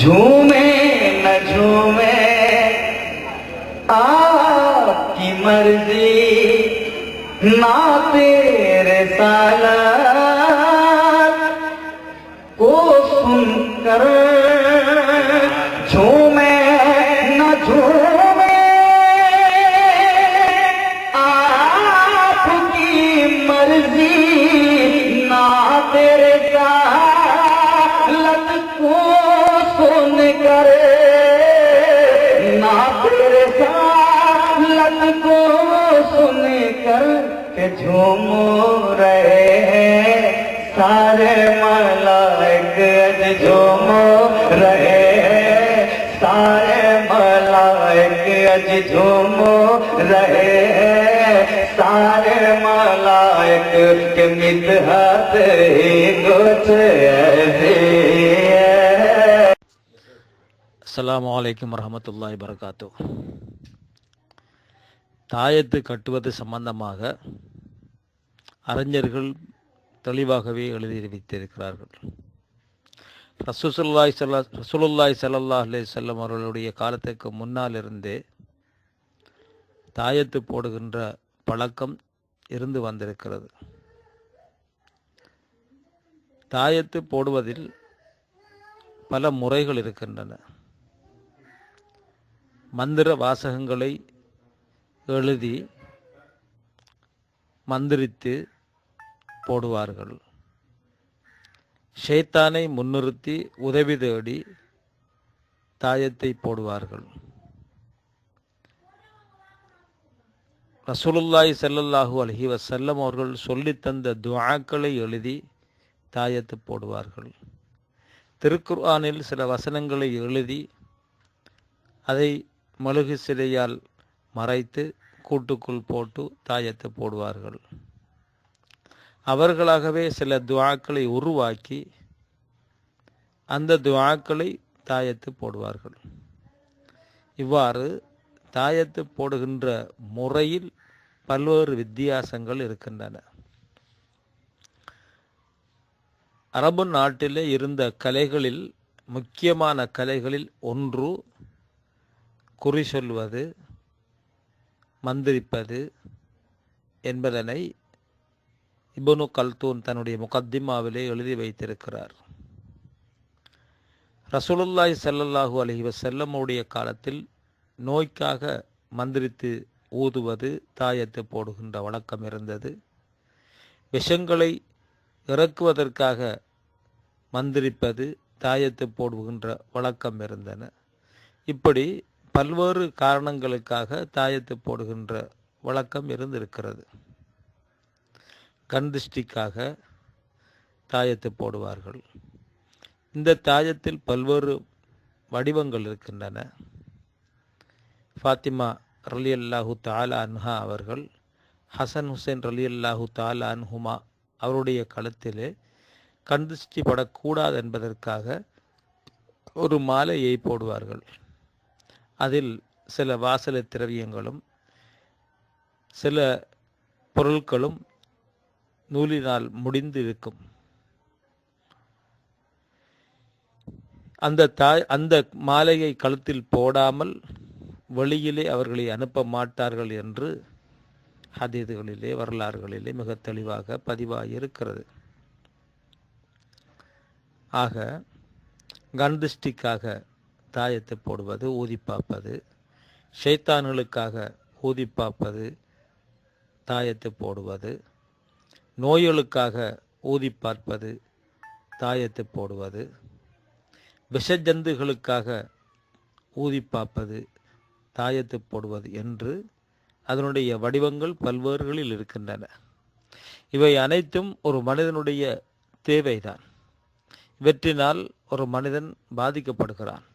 झूमे न झूमे। आपकी मर्ज़ी ना तेरे साला। झूम रहे हैं सारे मलाइक अज झूम रहे हैं सारे मलाइक अज झूम रहे हैं सारे मलाइक के मितहत ही कुछ ऐसे है அஸ்ஸலாமு அலைக்கும் வரஹமத்துல்லாஹி வரகாத்து தாயத்து கட்டுவது சம்பந்தமாக அறிஞர்கள் தெளிவாகவே எழுதி வைத்திருக்கிறார்கள் ரசூசுல்லாய் சல்லா ரசூலுல்லாய் ஸல்லல்லாஹு அலே செல்லம் அவர்களுடைய காலத்துக்கு முன்னால் இருந்தே தாயத்து போடுகின்ற பழக்கம் இருந்து வந்திருக்கிறது. தாயத்து போடுவதில் பல முறைகள் இருக்கின்றன. மந்திர வாசகங்களை எழுதி மந்திரித்து போடுவார்கள். ஷைத்தானை முன்னிறுத்தி உதவி தேடி தாயத்தை போடுவார்கள். ரசூலுல்லாய் செல்லல்லாஹு அலைஹி வஸல்லம் அவர்கள் சொல்லித்தந்த தந்த எழுதி தாயத்து போடுவார்கள். திருக்குர்ஆனில் சில வசனங்களை எழுதி அதை மழுகு சிலையால் மறைத்து கூட்டுக்குள் போட்டு தாயத்து போடுவார்கள். அவர்களாகவே சில துவாக்களை உருவாக்கி அந்த துவாக்களை தாயத்து போடுவார்கள். இவ்வாறு தாயத்து போடுகின்ற முறையில் பல்வேறு வித்தியாசங்கள் இருக்கின்றன. அரபு நாட்டிலே இருந்த கலைகளில் முக்கியமான கலைகளில் ஒன்று குறி சொல்வது மந்திரிப்பது என்பதனை இபனு கல்தூன் தன்னுடைய முகத்திமாவிலே எழுதி வைத்திருக்கிறார். ரசூலுல்லாய் செல்லல்லாஹு அலைஹி செல்லம்முடைய காலத்தில் நோய்க்காக மந்திரித்து ஊதுவது தாயத்து போடுகின்ற வழக்கம் இருந்தது. விஷங்களை இறக்குவதற்காக மந்திரிப்பது தாயத்து போடுகின்ற வழக்கம் இருந்தன. இப்படி பல்வேறு காரணங்களுக்காக தாயத்து போடுகின்ற வழக்கம் இருந்திருக்கிறது. கண் திருஷ்டிக்காக தாயத்தை போடுவார்கள். இந்த தாயத்தில் பல்வேறு வடிவங்கள் இருக்கின்றன. ஃபாத்திமா ரலி அல்லாஹு தாலா அன்ஹா அவர்கள் ஹசன் ஹுசைன் ரலி அல்லாஹு தாலா அன்ஹுமா அவருடைய கழுத்திலே கண் திருஷ்டி படக்கூடாது என்பதற்காக ஒரு மாலையை போடுவார்கள். அதில் சில வாசல திரவியங்களும் சில பொருட்களும் நூலினால் முடிந்து இருக்கும் அந்த தாய் அந்த மாலையை கழுத்தில் போடாமல் வெளியிலே அவர்களை அனுப்ப மாட்டார்கள் என்று ஹதீதுகளிலே வரலாறுகளிலே மிக தெளிவாக பதிவாகி இருக்கிறது ஆக கண்திஷ்டிக்காக தாயத்தை போடுவது ஊதி பார்ப்பது ஷைத்தான்களுக்காக ஊதி பார்ப்பது தாயத்தை போடுவது நோய்களுக்காக ஊதி பார்ப்பது தாயத்தை போடுவது விஷஜந்துகளுக்காக ஊதி பார்ப்பது தாயத்தை போடுவது என்று அதனுடைய வடிவங்கள் பல்வேறுகளில் இருக்கின்றன. இவை அனைத்தும் ஒரு மனிதனுடைய தேவைதான். இவற்றினால் ஒரு மனிதன் பாதிக்கப்படுகிறான்.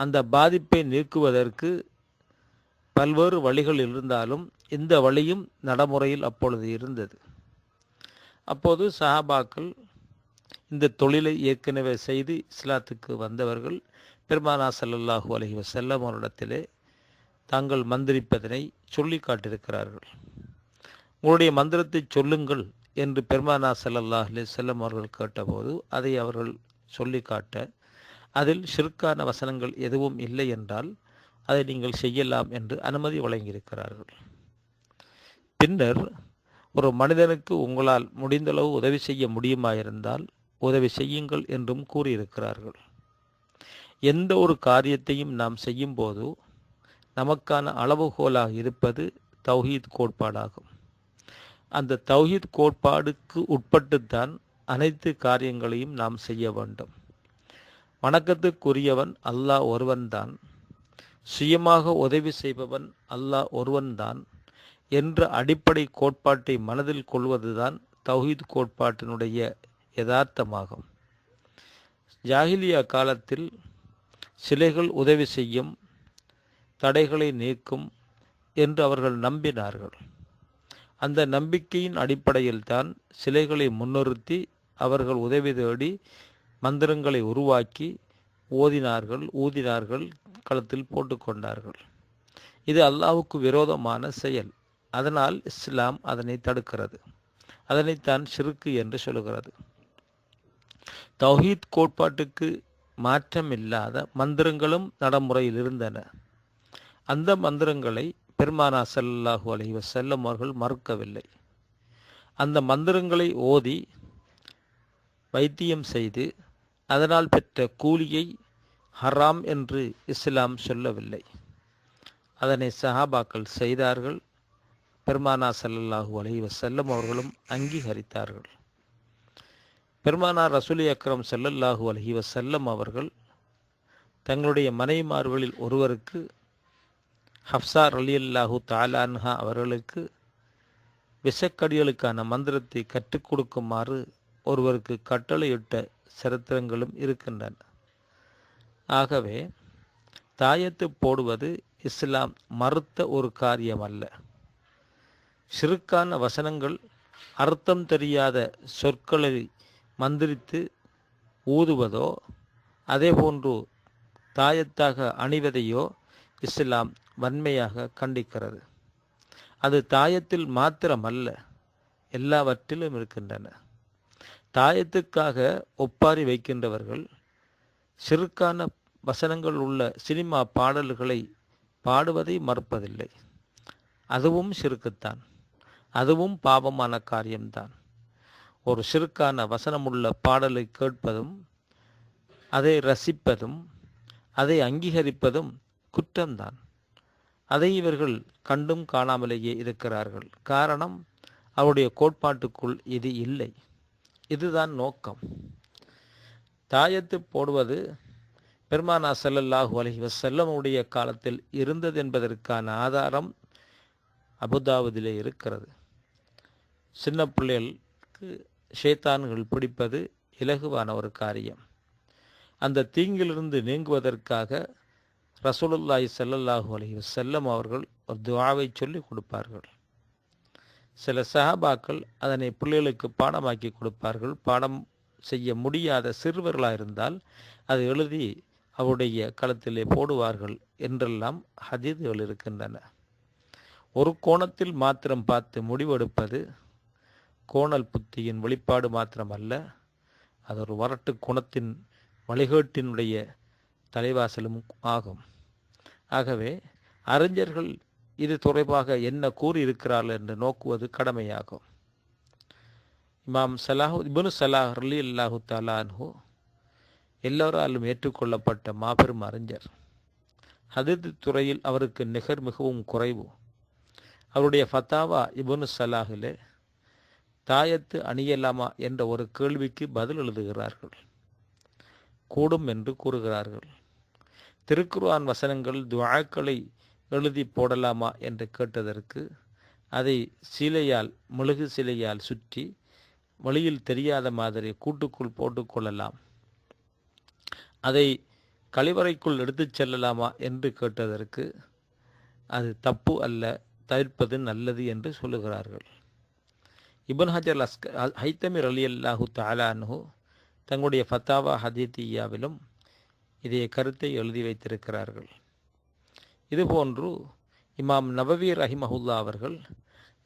அந்த பாதிப்பை நீக்குவதற்கு பல்வேறு வழிகள் இருந்தாலும் இந்த வழியும் நடைமுறையில் அப்பொழுது இருந்தது. அப்போது சஹாபாக்கள் இந்த தொழிலை ஏற்கனவே செய்து இஸ்லாத்துக்கு வந்தவர்கள் பெருமானா சல்லல்லாஹூ அலஹி வசல்லம் அவரிடத்திலே தாங்கள் மந்திரிப்பதனை சொல்லி காட்டியிருக்கிறார்கள். உங்களுடைய மந்திரத்தை சொல்லுங்கள் என்று பெருமானா ஸல்லல்லாஹு அலி செல்லம் அவர்கள் கேட்டபோது அதை அவர்கள் சொல்லி காட்ட அதில் ஷிற்கான வசனங்கள் எதுவும் இல்லை என்றால் அதை நீங்கள் செய்யலாம் என்று அனுமதி வழங்கியிருக்கிறார்கள். பின்னர் ஒரு மனிதனுக்கு உங்களால் முடிந்தளவு உதவி செய்ய முடியுமா இருந்தால் உதவி செய்யுங்கள் என்றும் கூறியிருக்கிறார்கள். எந்த ஒரு காரியத்தையும் நாம் செய்யும்போது நமக்கான அளவுகோலாக இருப்பது தௌஹீத் கோட்பாடாகும். அந்த தௌஹீத் கோட்பாடுக்கு உட்பட்டுத்தான் அனைத்து காரியங்களையும் நாம் செய்ய வேண்டும். வணக்கத்துக்குரியவன் அல்லாஹ் ஒருவன்தான். சுயமாக உதவி செய்பவன் அல்லாஹ் ஒருவன்தான். என்ற அடிப்படை கோட்பாட்டை மனதில் கொள்வதுதான் தௌஹீத் கோட்பாட்டினுடைய யதார்த்தமாகும். ஜாகிலியா காலத்தில் சிலைகள் உதவி செய்யும் தடைகளை நீக்கும் என்று அவர்கள் நம்பினார்கள். அந்த நம்பிக்கையின் அடிப்படையில் தான் சிலைகளை முன்னிறுத்தி அவர்கள் உதவி தேடி மந்திரங்களை உருவாக்கி ஓதினார்கள் ஊதினார்கள் களத்தில் போட்டுக்கொண்டார்கள் இது அல்லாஹுக்கு விரோதமான செயல். அதனால் இஸ்லாம் அதனை தடுக்கிறது. அதனைத்தான் சிறுக்கு என்று சொல்கிறது தௌஹீத் கோட்பாட்டுக்கு மாற்றம் இல்லாத மந்திரங்களும் நடைமுறையில் இருந்தன. அந்த மந்திரங்களை பெருமானா ஸல்லல்லாஹு அலைஹி வஸல்லம் அவர்கள் மறுக்கவில்லை. அந்த மந்திரங்களை ஓதி வைத்தியம் செய்து அதனால் பெற்ற கூலியை ஹராம் என்று இஸ்லாம் சொல்லவில்லை. அதனை சஹாபாக்கள் செய்தார்கள். பெருமானா சல்லல்லாஹு அலி வசல்லம் அவர்களும் அங்கீகரித்தார்கள். பெருமானா ரசூலி அக்ரம் ஸல்லல்லாஹு அலஹி வசல்லம் அவர்கள் தங்களுடைய மனைவிமார்களில் ஒருவருக்கு ஹப்சா ரலியல்லாஹு தாலான்ஹா அவர்களுக்கு விஷக்கடிகளுக்கான மந்திரத்தை கற்றுக் கொடுக்குமாறு ஒருவருக்கு கட்டளையிட்ட சரித்திரங்களும் இருக்கின்றன. ஆகவே தாயத்து போடுவது இஸ்லாம் மறுத்த ஒரு காரியம் அல்ல சிறுக்கான வசனங்கள் அர்த்தம் தெரியாத சொற்களை மந்திரித்து ஊதுவதோ அதேபோன்று தாயத்தாக அணிவதையோ இஸ்லாம் வன்மையாக கண்டிக்கிறது. அது தாயத்தில் மாத்திரமல்ல எல்லாவற்றிலும் இருக்கின்றன. தாயத்துக்காக ஒப்பாரி வைக்கின்றவர்கள் சிறுக்கான வசனங்கள் உள்ள சினிமா பாடல்களை பாடுவதை மறுப்பதில்லை. அதுவும் சிறுக்குத்தான். அதுவும் பாவமான காரியம்தான். ஒரு சிறுக்கான வசனமுள்ள பாடலை கேட்பதும் அதை ரசிப்பதும் அதை அங்கீகரிப்பதும் குற்றம்தான். அதை இவர்கள் கண்டும் காணாமலேயே இருக்கிறார்கள். காரணம் அவருடைய கோட்பாட்டுக்குள் இது இல்லை. இதுதான் நோக்கம். தாயத்து போடுவது பெருமானா செல்லல்லாஹு அலஹி வசல்லமுடைய காலத்தில் இருந்தது என்பதற்கான ஆதாரம் அபுதாபுதிலே இருக்கிறது. சின்ன பிள்ளைகளுக்கு ஷேத்தான்கள் பிடிப்பது இலகுவான ஒரு காரியம். அந்த தீங்கிலிருந்து நீங்குவதற்காக ரசூலுல்லாய் செல்லல்லாஹு அலைஹி செல்லம் அவர்கள் ஒரு துவாவை சொல்லி கொடுப்பார்கள். சில சஹாபாக்கள் அதனை பிள்ளைகளுக்கு பாடமாக்கி கொடுப்பார்கள். பாடம் செய்ய முடியாத சிறுவர்களாக இருந்தால் அதை எழுதி அவருடைய களத்திலே போடுவார்கள் என்றெல்லாம் ஹதீதுகள் இருக்கின்றன. ஒரு கோணத்தில் மாத்திரம் பார்த்து முடிவெடுப்பது கோணல் புத்தியின் வெளிப்பாடு மாத்திரமல்ல அது ஒரு வரட்டு குணத்தின் வழிகேட்டினுடைய தலைவாசலும் ஆகும். ஆகவே அறிஞர்கள் இது தொடர்பாக என்ன கூறியிருக்கிறார்கள் என்று நோக்குவது கடமையாகும். இமாம் சலாஹு இபுனு சலாஹ் அலி அல்லாஹு தாலான்ஹு எல்லோராலும் ஏற்றுக்கொள்ளப்பட்ட மாபெரும் அறிஞர். ஹதீத் துறையில் அவருக்கு நிகர் மிகவும் குறைவு. அவருடைய ஃபத்தாவா இபனு சலாஹிலே தாயத்து அணியலாமா என்ற ஒரு கேள்விக்கு பதில் எழுதுகிறார்கள். கூடும் என்று கூறுகிறார்கள். திருக்குர்ஆன் வசனங்கள் துவாக்களை எழுதி போடலாமா என்று கேட்டதற்கு அதை சிலையால் மெழுகு சிலையால் சுற்றி வழியில் தெரியாத மாதிரி கூட்டுக்குள் போட்டுக்கொள்ளலாம் அதை கழிவறைக்குள் எடுத்துச் செல்லலாமா என்று கேட்டதற்கு அது தப்பு அல்ல தவிர்ப்பது நல்லது என்று சொல்லுகிறார்கள். இபன் ஹஜர் அஸ்க ஹைத்தமிர் அலி அல்லாஹு தாலானு தங்களுடைய ஃபத்தாவா ஹதீத்தியாவிலும் இதே கருத்தை எழுதி வைத்திருக்கிறார்கள். இதுபோன்று இமாம் நபவி ரஹிமஹுல்லா அவர்கள்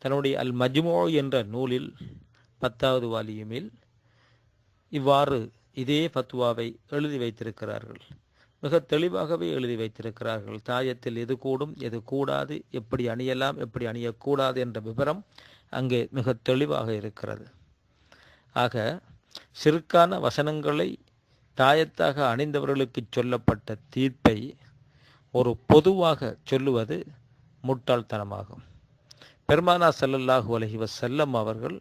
தன்னுடைய அல் மஜ்மோ என்ற நூலில் பத்தாவது வாலியுமில் இவ்வாறு இதே ஃபத்வாவை எழுதி வைத்திருக்கிறார்கள். மிக தெளிவாகவே எழுதி வைத்திருக்கிறார்கள். தாயத்தில் எது கூடும் எது கூடாது எப்படி அணியலாம் எப்படி அணியக்கூடாது என்ற விவரம் அங்கே மிக தெளிவாக இருக்கிறது. ஆக சிறுக்கான வசனங்களை தாயத்தாக அணிந்தவர்களுக்கு சொல்லப்பட்ட தீர்ப்பை ஒரு பொதுவாக சொல்லுவது முட்டாள்தனமாகும். பெருமானா ஸல்லல்லாஹு அலைஹி செல்லம் அவர்கள்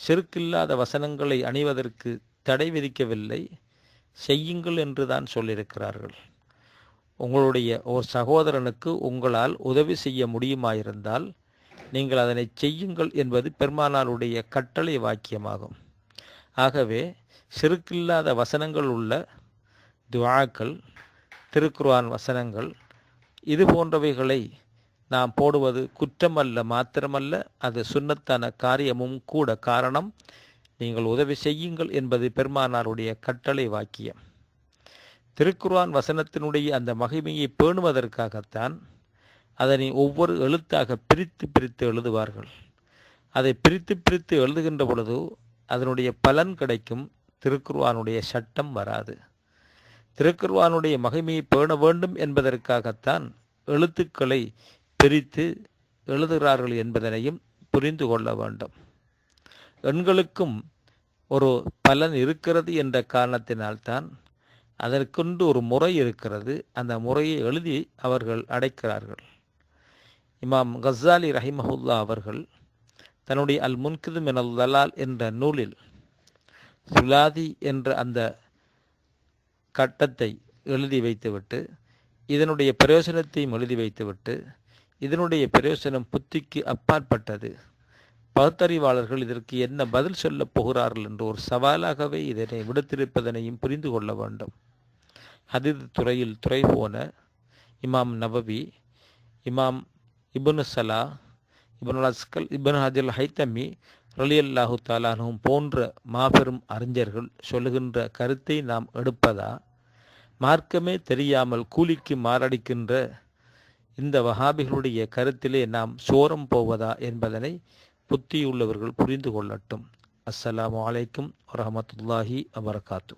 சிறுக்கில்லாத வசனங்களை அணிவதற்கு தடை விதிக்கவில்லை செய்யுங்கள் என்று தான் சொல்லியிருக்கிறார்கள். உங்களுடைய ஓர் சகோதரனுக்கு உங்களால் உதவி செய்ய முடியுமாயிருந்தால் நீங்கள் அதனை செய்யுங்கள் என்பது பெருமானாருடைய கட்டளை வாக்கியமாகும். ஆகவே சிறுக்கில்லாத வசனங்கள் உள்ள துவாக்கள் திருக்குர்ஆன் வசனங்கள் இது போன்றவைகளை நாம் போடுவது குற்றமல்ல மாத்திரமல்ல அது சுன்னத்தான காரியமும் கூட காரணம். நீங்கள் உதவி செய்யுங்கள் என்பது பெருமானாருடைய கட்டளை வாக்கியம். திருக்குர்ஆன் வசனத்தினுடைய அந்த மகிமையை பேணுவதற்காகத்தான் அதனை ஒவ்வொரு எழுத்தாக பிரித்து பிரித்து எழுதுவார்கள். அதை பிரித்து பிரித்து எழுதுகின்ற பொழுது அதனுடைய பலன் கிடைக்கும் திருக்குர்வானுடைய சட்டம் வராது. திருக்குர்வானுடைய மகிமையை பேண வேண்டும் என்பதற்காகத்தான் எழுத்துக்களை பிரித்து எழுதுகிறார்கள் என்பதனையும் புரிந்து கொள்ள வேண்டும். எண்களுக்கும் ஒரு பலன் இருக்கிறது என்ற காரணத்தினால்தான் அதற்கொண்டு ஒரு முறை இருக்கிறது. அந்த முறையை எழுதி அவர்கள் அடைக்கிறார்கள். இமாம் கஸ்ஸாலி ரஹிமஹுல்லா அவர்கள் தன்னுடைய அல் முன்கிது மினல் தலால் என்ற நூலில் சுலாதி என்ற அந்த கட்டத்தை எழுதி வைத்துவிட்டு இதனுடைய பிரயோசனத்தையும் எழுதி வைத்துவிட்டு இதனுடைய பிரயோசனம் புத்திக்கு அப்பாற்பட்டது. பகுத்தறிவாளர்கள் இதற்கு என்ன பதில் சொல்லப் போகிறார்கள் என்று ஒரு சவாலாகவே இதனை விடுத்திருப்பதனையும் புரிந்து கொள்ள வேண்டும். ஹதீத் துறையில் துறை போன இமாம் நபவி இமாம் இபுனு சலா இபுன் அஸ்கல் இபன் ஹஜல் ஹைத்தமி ரலியல்லாஹு தாலானும் போன்ற மாபெரும் அறிஞர்கள் சொல்லுகின்ற கருத்தை நாம் எடுப்பதா? மார்க்கமே தெரியாமல் கூலிக்கு மாரடிக்கின்ற இந்த வஹாபிகளுடைய கருத்திலே நாம் சோரம் போவதா என்பதனை புத்தியுள்ளவர்கள் புரிந்து கொள்ளட்டும். அஸ்ஸலாமு அலைக்கும் வரமத்துல்லாஹி வபரகாத்து